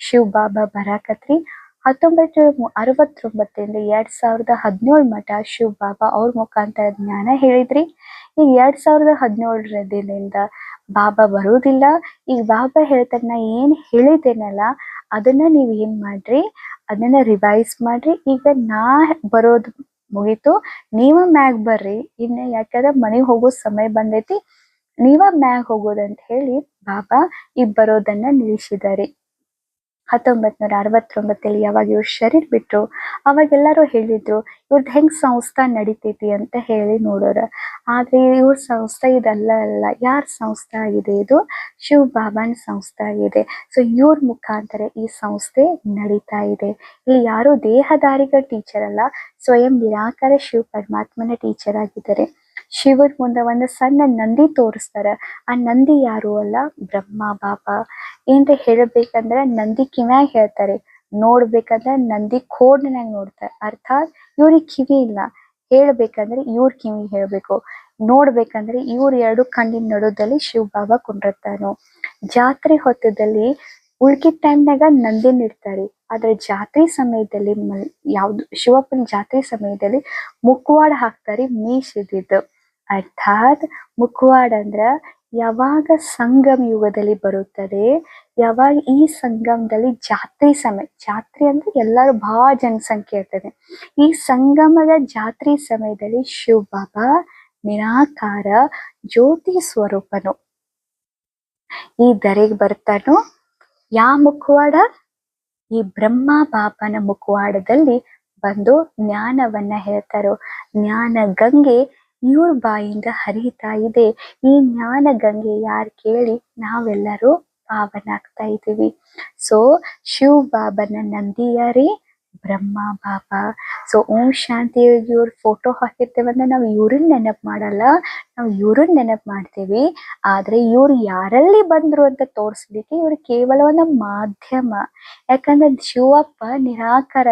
ಶಿವ್ ಬಾಬಾ ಬರಾಕತ್ರಿ. ಹತ್ತೊಂಬತ್ ನೂರ ಅರವತ್ತೊಂಬತ್ತರಿಂದ ಎರಡ್ ಸಾವಿರದ ಹದಿನೇಳು ಮಠ ಶಿವ್ ಬಾಬಾ ಅವ್ರ ಮುಖಾಂತರ ಜ್ಞಾನ ಹೇಳಿದ್ರಿ. ಈಗ ಎರಡ್ ಸಾವಿರದ ಹದಿನೇಳರ ದಿನದಿಂದ ಬಾಬಾ ಬರುವುದಿಲ್ಲ. ಈಗ ಬಾಬಾ ಹೇಳ್ತಾರೆ ನಾ ಏನ್ ಹೇಳಿದ್ದೇನಲ್ಲ, ಅದನ್ನ ನೀವ್ ಏನ್ ಮಾಡ್ರಿ? ಅದನ್ನ ರಿವೈಸ್ ಮಾಡ್ರಿ. ಈಗ ನಾ ಬರೋದು ಮುಗೀತು. ನೀವ ಮ್ಯಾಗ್ ಬರ್ರಿ. ಇನ್ನ ಯಾಕಂದ್ರೆ ಮನೆಗ್ ಹೋಗೋ ಸಮಯ ಬಂದೈತಿ. ನೀವ ಮ್ಯಾಗ್ ಹೋಗೋದಂತ ಹೇಳಿ ಬಾಬಾ ಈಗ ಬರೋದನ್ನ ನಿಲ್ಲಿಸಿದಾರೆ ಹತ್ತೊಂಬತ್ ನೂರ ಅರವತ್ತೊಂಬತ್ತಲ್ಲಿ ಯಾವಾಗ ಇವ್ರು ಶರೀರ್ ಬಿಟ್ರು ಅವಾಗ ಎಲ್ಲರೂ ಹೇಳಿದ್ರು ಇವ್ರದ್ದು ಹೆಂಗ್ ಸಂಸ್ಥಾ ನಡಿತೈತಿ ಅಂತ ಹೇಳಿ ನೋಡೋರ. ಆದ್ರೆ ಇವ್ರ ಸಂಸ್ಥೆ ಇದಲ್ಲ ಅಲ್ಲ, ಯಾರ ಸಂಸ್ಥೆ ಆಗಿದೆ ಇದು? ಶಿವ್ ಬಾಬಾನ ಸಂಸ್ಥೆ ಆಗಿದೆ. ಸೊ ಇವ್ರ ಮುಖಾಂತರ ಈ ಸಂಸ್ಥೆ ನಡೀತಾ ಇದೆ. ಇಲ್ಲಿ ಯಾರು ದೇಹದಾರಿಗಳ ಟೀಚರ್ ಅಲ್ಲ, ಸ್ವಯಂ ನಿರಾಕಾರ ಶಿವ ಪರಮಾತ್ಮನ ಟೀಚರ್ ಆಗಿದ್ದಾರೆ. ಶಿವನ್ ಮುಂದೆ ಒಂದು ಸಣ್ಣ ನಂದಿ ತೋರಿಸ್ತಾರೆ. ಆ ನಂದಿ ಯಾರು ಅಲ್ಲ? ಬ್ರಹ್ಮ ಬಾಬಾ ಏನ್ರಿ ಹೇಳಬೇಕಂದ್ರ ನಂದಿ ಕಿವ್ಯಾಗ ಹೇಳ್ತಾರೆ. ನೋಡ್ಬೇಕಂದ್ರೆ ನಂದಿ ಕೋಡ್ನಾಗ ನೋಡ್ತಾರೆ. ಅರ್ಥಾತ್ ಇವ್ರಿಗೆ ಕಿವಿ ಇಲ್ಲ. ಹೇಳ್ಬೇಕಂದ್ರೆ ಇವ್ರ ಕಿವಿ ಹೇಳ್ಬೇಕು. ನೋಡ್ಬೇಕಂದ್ರೆ ಇವ್ರ ಎರಡು ಕಣ್ಣಿನ ನಡುದಲ್ಲಿ ಶಿವ ಬಾಬಾ ಕುಂಡಿರ್ತಾನು ಜಾತ್ರೆ ಹೊತ್ತದಲ್ಲಿ ಉಳ್ಕಿದ ಟೈಮ್ನಾಗ ನಂದಿನ ಇಡ್ತಾರೆ. ಆದ್ರೆ ಜಾತ್ರೆ ಸಮಯದಲ್ಲಿ ಮಲ್ ಯಾವ್ದು ಶಿವಪ್ಪನ ಜಾತ್ರೆ ಸಮಯದಲ್ಲಿ ಮುಖವಾಡ ಹಾಕ್ತಾರೆ ಮೀಸಿದ್ದು ಅರ್ಥಾತ್ ಮುಖವಾಡ ಅಂದ್ರ ಯಾವಾಗ ಸಂಗಮ ಯುಗದಲ್ಲಿ ಬರುತ್ತದೆ, ಯಾವಾಗ ಈ ಸಂಗಮದಲ್ಲಿ ಜಾತ್ರೆ ಸಮಯ ಜಾತ್ರೆ ಅಂದ್ರೆ ಎಲ್ಲಾರು ಬಹಳ ಜನಸಂಖ್ಯೆ ಇರ್ತದೆ. ಈ ಸಂಗಮದ ಜಾತ್ರೆ ಸಮಯದಲ್ಲಿ ಶಿವ ಬಾಬಾ ನಿರಾಕಾರ ಜ್ಯೋತಿ ಸ್ವರೂಪನು. ಈ ದರೆಗೆ ಬರ್ತಾನೋ ಯಾ ಮುಖವಾಡ? ಈ ಬ್ರಹ್ಮ ಬಾಬನ ಮುಖವಾಡದಲ್ಲಿ ಬಂದು ಜ್ಞಾನವನ್ನ ಹೇಳ್ತಾರೋ. ಜ್ಞಾನ ಗಂಗೆ ಇವ್ರ ಬಾಯಿಂದ ಹರಿತಾ ಇದೆ. ಈ ಜ್ಞಾನ ಗಂಗೆ ಯಾರ್ ಕೇಳಿ ನಾವೆಲ್ಲರೂ ಪಾವನಾಗ್ತಾ ಇದೀವಿ ಸೊ ಶಿವ್ ಬಾಬಾನ ನಂದಿಯಾರಿ ಬ್ರಹ್ಮ ಬಾಬಾ ಸೊ ಓಂ ಶಾಂತಿ ಇವ್ರ ಫೋಟೋ ಹಾಕಿರ್ತೇವಂದ್ರೆ ನಾವು ಇವ್ರನ್ನ ನೆನಪು ಮಾಡಲ್ಲ. ನಾವು ಇವ್ರನ್ನ ನೆನಪು ಮಾಡ್ತೀವಿ. ಆದ್ರೆ ಇವ್ರು ಯಾರಲ್ಲಿ ಬಂದ್ರು ಅಂತ ತೋರಿಸ್ಲಿಕ್ಕೆ ಇವ್ರು ಕೇವಲ ಒಂದು ಮಾಧ್ಯಮ. ಯಾಕಂದ್ರೆ ಶಿವಪ್ಪ ನಿರಾಕಾರ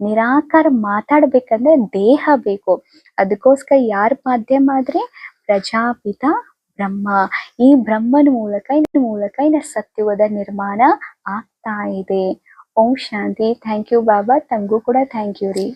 ನಿರಾಕಾರ ಮಾತಾಡ್ಬೇಕಂದ್ರೆ ದೇಹ ಬೇಕು. ಅದಕ್ಕೋಸ್ಕರ ಯಾರ ಮಾಧ್ಯಮ ಆದ್ರೆ ಪ್ರಜಾಪಿತ ಬ್ರಹ್ಮ. ಈ ಬ್ರಹ್ಮನ ಮೂಲಕ ಇದ್ರ ಮೂಲಕ ಇನ್ನ ಸತ್ಯುಗದ ನಿರ್ಮಾಣ ಆಗ್ತಾ ಇದೆ. ಓಂ ಶಾಂತಿ. ಥ್ಯಾಂಕ್ ಯು ಬಾಬಾ ತಮಗೂ ಕೂಡ ಥ್ಯಾಂಕ್ ಯು ರೀ